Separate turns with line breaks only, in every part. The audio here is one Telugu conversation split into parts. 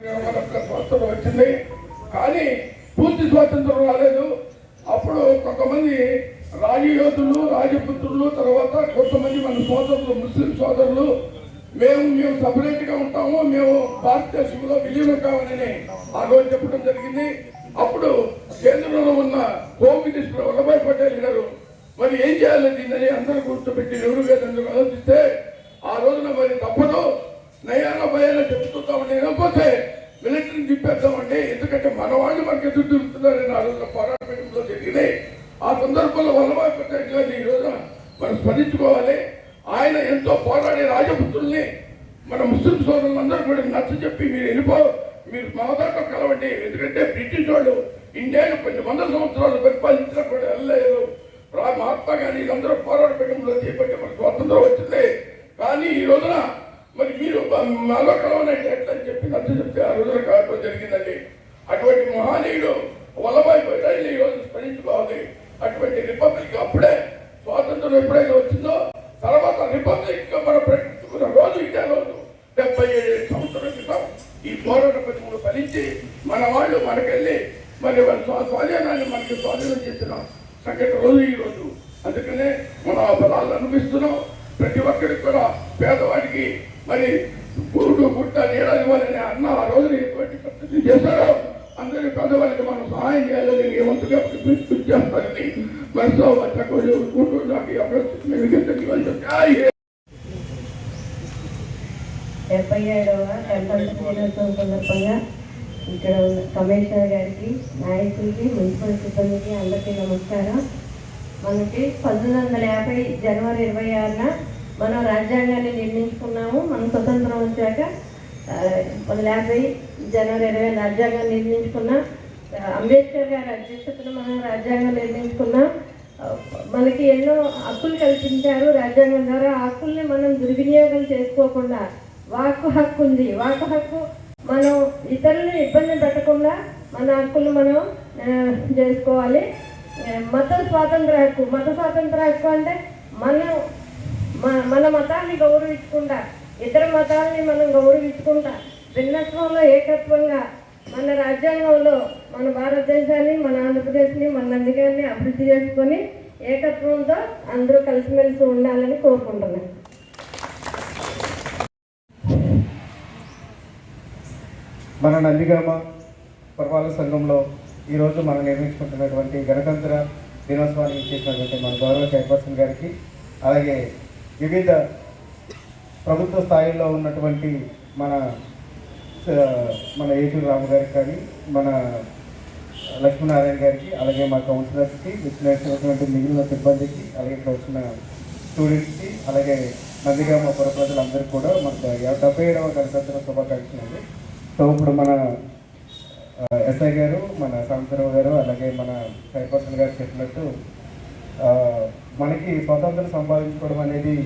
స్వాతంత్రం వచ్చింది. కానీ పూర్తి స్వాతంత్రం రాలేదు. అప్పుడు కొంతమంది రాజయోధులు రాజపుత్రులు తర్వాత కొంతమంది మన సోదరులు ముస్లిం సోదరులు మేము మేము సపరేట్గా ఉంటాము మేము భారతదేశంలో విలీనం కావాలని ఆ రోజు చెప్పడం జరిగింది. అప్పుడు కేంద్రంలో ఉన్న హోమ్ మినిస్టర్ వల్లభాయ్ పటేల్ గారు మరి ఏం చేయాలి దీన్ని? అందరూ కూర్చోబెట్టి ఎవరు వేదంలో ఆలోచిస్తే ఆ రోజున మరి తప్పదు. నయాన భయాన చెప్తుందామని లేకపోతే మిలిటరీని తిప్పేద్దామండి ఎందుకంటే మన వాళ్ళు మనకి ఎదురు తిరుగుతున్నారని ఆ రోజున పోరాటంలో జరిగింది ఆ సందర్భంలో వల్లభాయ్ పటేల్ గారిని ఈ రోజున మనం స్మరించుకోవాలి. ఆయన ఎంతో పోరాడే రాజపుత్రుల్ని మన ముస్లిం సోదరులందరూ కూడా నచ్చ చెప్పి మీరు వెళ్ళిపో మీరు మా దాంట్లో కలవండి. ఎందుకంటే బ్రిటిష్ వాళ్ళు ఇండియాను కొన్ని వందల సంవత్సరాలు పరిపాలించినా కూడా వెళ్ళలేదు మహాత్మా గాంధీ అందరూ పోరాటంలో చేపట్టి మనకు స్వాతంత్రం వచ్చింది కానీ ఈ రోజున మరి నాలో మాలో కలవనంటే ఎట్లా అని చెప్పి నచ్చ చెప్తే ఆ రోజున కావడం జరిగిందండి. అటువంటి మహానీయుడు వల్లభాయ్ పటేల్ ఈ రోజు స్మరించుకోవాలి. అటువంటి రిపబ్లిక్ అప్పుడే స్వాతంత్రం ఎప్పుడైతే వచ్చిందో తర్వాత రిపబ్లిక్ మనం ప్రకటించుకున్న రోజు ఇదే రోజు. డెబ్బై ఏడు సంవత్సరం క్రితం ఈ పోరాట పథకములు ఫలించి మన వాళ్ళు మనకెళ్ళి మరి వాళ్ళ స్వా- స్వాధీనాన్ని మనకి స్వాధీనం చేసిన సంఘటన రోజు ఈ రోజు. అందుకనే మనం ఆ ఫలాలు అనిపిస్తున్నాం ప్రతి ఒక్కరికి కూడా పేదవాడికి మరి
డెబ్బై ఏడవ గణతంత్ర దినోత్సవం సందర్భంగా ఇక్కడ ఉన్న కమిషనర్ గారికి నాయకులకి మున్సిపల్ సిబ్బందికి అందరికీ నమస్కారం. మనకి పంతొమ్మిది వందల యాభై జనవరి ఇరవై ఆరున మనం రాజ్యాంగాన్ని నిర్మించుకున్నాము. మనం స్వతంత్రం వచ్చాక వందల యాభై జనవరి ఇరవై రాజ్యాంగాన్ని నిర్మించుకున్నాం. అంబేద్కర్ గారి అధ్యక్షతను మనం రాజ్యాంగం నిర్మించుకున్నాం. మనకి ఎన్నో హక్కులు కల్పించారు. రాజ్యాంగం ద్వారా ఆ హక్కుల్ని మనం దుర్వినియోగం చేసుకోకుండా వాక్కు హక్కు ఉంది. వాక్కు హక్కు మనం ఇతరులను ఇబ్బంది పెట్టకుండా మన హక్కులు మనం చేసుకోవాలి. మత స్వాతంత్ర హక్కు. మత స్వాతంత్ర హక్కు అంటే మనం మన మతాన్ని గౌరవించుకుంటా. ఇతర మతాల్ని మనం గౌరవించుకుంటా. భిన్నత్వంలో ఏకత్వంగా మన రాజ్యాంగంలో మన భారతదేశాన్ని మన ఆంధ్రప్రదేశ్ని మన నందిగాన్ని అభివృద్ధి చేసుకొని ఏకత్వంతో అందరూ కలిసిమెలిసి ఉండాలని కోరుకుంటున్నాను
మన నందిగామ పర్వాల సంఘంలో ఈరోజు మనం నిర్మించుకుంటున్నటువంటి గణతంత్ర దినోత్సవానికి చేసినటువంటి మన గౌరవ చైర్పర్సన్ గారికి అలాగే వివిధ ప్రభుత్వ స్థాయిలో ఉన్నటువంటి మన మన ఏజూరు రాము గారికి కానీ మన లక్ష్మీనారాయణ గారికి అలాగే మా కౌన్సిలర్స్కి విచ్చినటువంటి మిగిలిన సిబ్బందికి అలాగే ఇక్కడ వచ్చిన స్టూడెంట్స్కి అలాగే నందిగా మా పురప్రజలందరికీ కూడా మనకు డెబ్బై ఏడవ గణతంత్ర శుభాకాంక్షలు అండి సో ఇప్పుడు మన ఎస్ఐ గారు మన శాంతరావు గారు అలాగే మన చైర్పర్సన్ గారు చెప్పినట్టు మనకి స్వాతంత్రం సంపాదించుకోవడం అనేది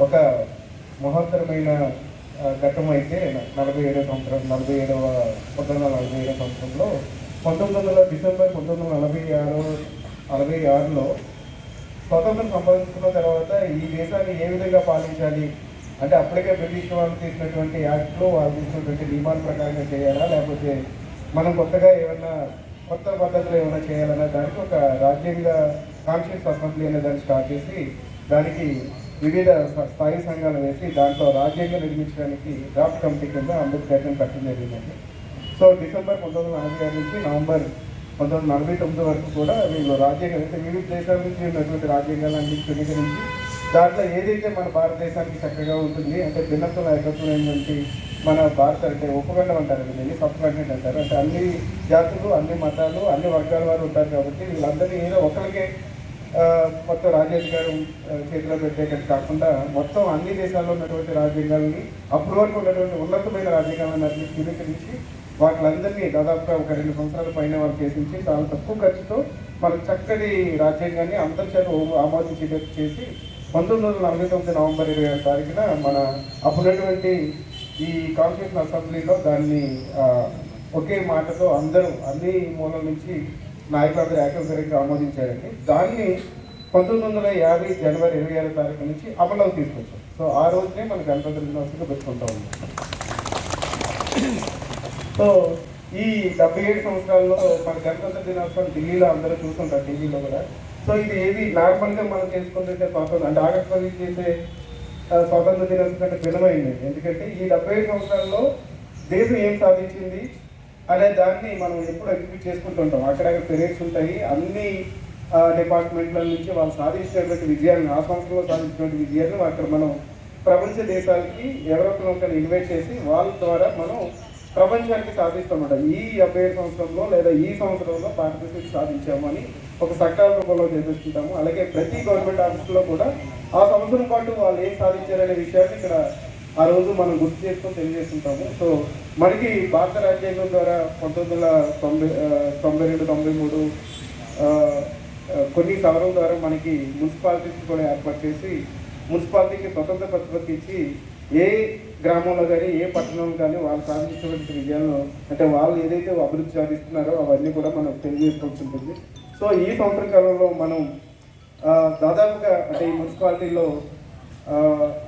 ఒక మహోత్తరమైన ఘట్టం అయితే నలభై ఏడవ సంవత్సరం నలభై ఏడవ పంతొమ్మిది వందల నలభై ఏడవ సంవత్సరంలో పంతొమ్మిది వందల డిసెంబర్ పంతొమ్మిది వందల నలభై ఆరు నలభై ఆరులో స్వతంత్రం సంపాదించుకున్న తర్వాత ఈ దేశాన్ని ఏ విధంగా పాలించాలి? అంటే అప్పటికే బ్రిటిష్ వాళ్ళు తీసినటువంటి యాక్ట్లో వాళ్ళు తీసినటువంటి నియమాల ప్రకారంగా చేయాలా? లేకపోతే మనం కొత్తగా ఏమన్నా కొత్త పద్ధతులు ఏమైనా చేయాలన్న దానికి ఒక రాజ్యాంగ కాన్షియస్ అసెంబ్లీ అనే దాన్ని స్టార్ట్ చేసి దానికి వివిధ స్థాయి సంఘాలు వేసి దాంట్లో రాజ్యాంగం నిర్మించడానికి డ్రాఫ్ట్ కమిటీ కింద అంబేద్కర్ని పెట్టడం జరిగిందండి. సో డిసెంబర్ పంతొమ్మిది వందల నలభై ఆరు నుంచి నవంబర్ పంతొమ్మిది వందల నలభై తొమ్మిది వరకు కూడా వీళ్ళు రాజ్యాంగం అయితే వివిధ దేశాల నుంచి ఉన్నటువంటి రాజ్యాంగాలన్నీ స్వీకరించి దాంట్లో ఏదైతే మన భారతదేశానికి చక్కగా ఉంటుంది అంటే భిన్నత్వం ఏకత్వమైనటువంటి మన భారత అంటే ఉపఖండం అంటారు దీన్ని సబ్ కాంటినెంట్ అంటారు. అంటే అన్ని జాతులు అన్ని మతాలు అన్ని వర్గాల వారు ఉంటారు కాబట్టి వీళ్ళందరినీ ఏదో ఒకరికే మొత్తం రాజ్యాంగం చేతిలో పెట్టేటట్టు కాకుండా మొత్తం అన్ని దేశాల్లో ఉన్నటువంటి రాజ్యాంగాలని అప్పటి వరకు ఉన్నటువంటి ఉన్నతమైన రాజ్యాంగాలను అన్ని స్వీకరించి వాటిలందరినీ దాదాపుగా ఒక రెండు సంవత్సరాల పైన వాళ్ళు చేసించి చాలా తక్కువ ఖర్చుతో మన చక్కటి రాజ్యాంగాన్ని అందరి చేత ఆమోదించేటట్టు చేసి పంతొమ్మిది వందల నలభై తొమ్మిది నవంబర్ ఇరవై ఆరు తారీఖున మన అప్పుడున్నటువంటి ఈ కాన్స్టిట్యూషన్ అసెంబ్లీలో దాన్ని ఒకే మాటతో అందరూ అన్ని మూలం నుంచి నాయకులందరూ ఏకగ్రీవంగా ఆమోదించారండి. దాన్ని పంతొమ్మిది వందల యాభై జనవరి ఇరవై ఆరో తారీఖు నుంచి అమల్లోకి తీసుకొచ్చాం. సో ఆ రోజునే మన గణతంత్ర దినోత్సవం పెట్టుకుంటా ఉన్నాం. సో ఈ డెబ్బై ఏడు సంవత్సరాల్లో మన గణతంత్ర దినోత్సవం ఢిల్లీలో అందరూ చూస్తుంటారు ఢిల్లీలో కూడా. సో ఇది ఏది నార్మల్గా మనం చేసుకుంటుంటే స్వాతంత్రం అంటే ఆగస్ట్ పది చేసే స్వాతంత్ర దినోత్సవం కంటే భిన్నమైంది. ఎందుకంటే ఈ డెబ్బై ఏడు సంవత్సరాల్లో దేశం ఏం సాధించింది? అనే దాన్ని మనం ఎప్పుడు ఎగ్జిక్యూట్ చేసుకుంటుంటాం అక్కడక్కడ పెరేడ్స్ ఉంటాయి. అన్ని డిపార్ట్మెంట్ల నుంచి వాళ్ళు సాధించినటువంటి విజయాలను ఆ సంవత్సరంలో సాధించినటువంటి విజయాలను అక్కడ మనం ప్రపంచ దేశాలకి ఎవరొకరు ఒకరిని ఇన్వైట్ చేసి వాళ్ళ ద్వారా మనం ప్రపంచానికి సాధిస్తామన్నమాట ఈ డెబ్బై ఏడు సంవత్సరంలో లేదా ఈ సంవత్సరంలో పార్టిసిపేట్ సాధించాము అని ఒక సకాల రూపంలో చేపిస్తుంటాము అలాగే ప్రతి గవర్నమెంట్ ఆఫీస్లో కూడా ఆ సంవత్సరం పాటు వాళ్ళు ఏం సాధించారనే విషయాన్ని ఇక్కడ ఆ రోజు మనం గుర్తు చేసుకొని తెలియజేస్తుంటాము. సో మనకి భారత రాజ్యాంగం ద్వారా పంతొమ్మిది వందల తొంభై తొంభై రెండు తొంభై మూడు కొన్ని సవరణ ద్వారా మనకి మున్సిపాలిటీస్ కూడా ఏర్పాటు చేసి మున్సిపాలిటీకి స్వతంత్ర ప్రతిపత్తి ఇచ్చి ఏ గ్రామంలో కానీ ఏ పట్టణంలో కానీ వాళ్ళు సాధించినటువంటి విజయాలను అంటే వాళ్ళు ఏదైతే అభివృద్ధి సాధిస్తున్నారో అవన్నీ కూడా మనం తెలియజేసుకోవాల్సి ఉంటుంది. సో ఈ సంవత్సర కాలంలో మనం దాదాపుగా అంటే ఈ మున్సిపాలిటీలో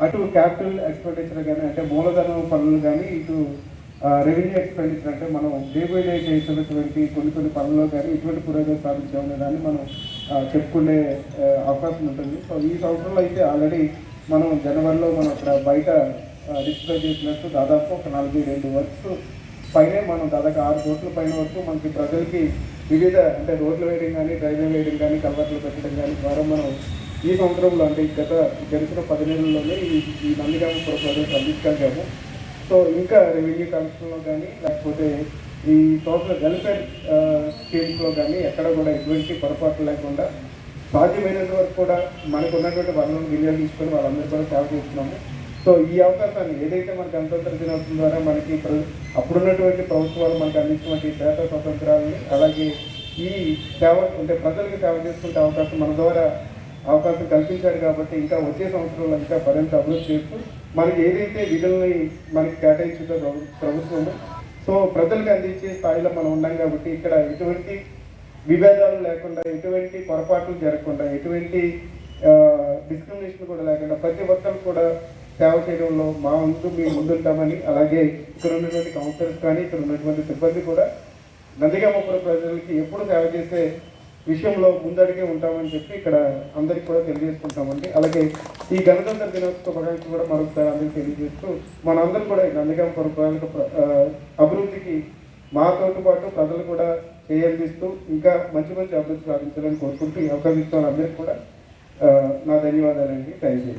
అటు క్యాపిటల్ ఎక్స్పెండిచర్ కానీ అంటే మూలధనం పనులు కానీ ఇటు రెవెన్యూ ఎక్స్పెండిచర్ అంటే మనం డే బై డే చేసినటువంటి కొన్ని కొన్ని పనుల్లో కానీ ఇటువంటి పురోగతి సాధించామనే దాన్ని మనం చెప్పుకునే అవకాశం ఉంటుంది. సో ఈ సంవత్సరంలో అయితే ఆల్రెడీ మనం జనవరిలో మనం అక్కడ బయట డిస్ప్లే చేసినట్టు దాదాపు ఒక నలభై రెండు వర్క్స్ పైనే మనం దాదాపు ఆరు కోట్ల పైన వరకు మనకి ప్రజలకి వివిధ అంటే రోడ్లు వేయడం కానీ డ్రైవే వేయడం కానీ కలవర్లు పెట్టడం కానీ ద్వారా మనం ఈ సంవత్సరంలో అంటే గత గడిచిన పది నెలల్లోనే ఈ ఈ నందిగామ ప్రాజెక్ట్ అందించగలిగాము. సో ఇంకా రెవెన్యూ కమిషన్లో కానీ లేకపోతే ఈ సోషల్ వెల్ఫేర్ స్కీమ్స్లో కానీ ఎక్కడ కూడా ఎటువంటి పొరపాటు లేకుండా సాధ్యమైనంత వరకు కూడా మనకు ఉన్నటువంటి వనరులను వినియోగించుకొని వాళ్ళందరూ కూడా సేవ చేస్తున్నాము. సో ఈ అవకాశాన్ని ఏదైతే మన గణతంత్ర దినోత్సవం ద్వారా మనకి అప్పుడున్నటువంటి ప్రభుత్వాలు మనకు అందించినటువంటి శ్వేత స్వతంత్రాలని అలాగే ఈ సేవ అంటే ప్రజలకు సేవ చేసుకునే అవకాశం మన ద్వారా అవకాశం కల్పించారు కాబట్టి ఇంకా వచ్చే సంవత్సరంలో ఇంకా మరింత అభివృద్ధి చేస్తూ మనకి ఏదైతే విధుల్ని మనకి కేటాయించిందో ప్రభుత్వము సో ప్రజలకు అందించే స్థాయిలో మనం ఉన్నాం కాబట్టి ఇక్కడ ఎటువంటి విభేదాలు లేకుండా ఎటువంటి పొరపాట్లు జరగకుండా ఎటువంటి డిస్క్రిమినేషన్ కూడా లేకుండా ప్రతి ఒక్కరు కూడా సేవ చేయడంలో మా ముందు మీ ముందుంటామని అలాగే ఇక్కడ ఉన్నటువంటి కౌన్సిలర్స్ కానీ ఇక్కడ ఉన్నటువంటి సిబ్బంది కూడా నందిగామపురం ప్రజలకి ఎప్పుడు సేవ చేసే విషయంలో ముందడిగే ఉంటామని చెప్పి ఇక్కడ అందరికీ కూడా తెలియజేసుకుంటామండి. అలాగే ఈ గణతంత్ర దినోత్సవ కూడా మరొకసారి అందరికి తెలియజేస్తూ మనందరూ కూడా నందిగామ పరిపాలక అభివృద్ధికి మాతోటి పాటు ప్రజలు కూడా చేయందిస్తూ ఇంకా మంచి మంచి అభివృద్ధి సాధించాలని కోరుకుంటూ ఈ అవకాశం ఇచ్చిన వాళ్ళందరికీ కూడా నా ధన్యవాదాలండి. Thank you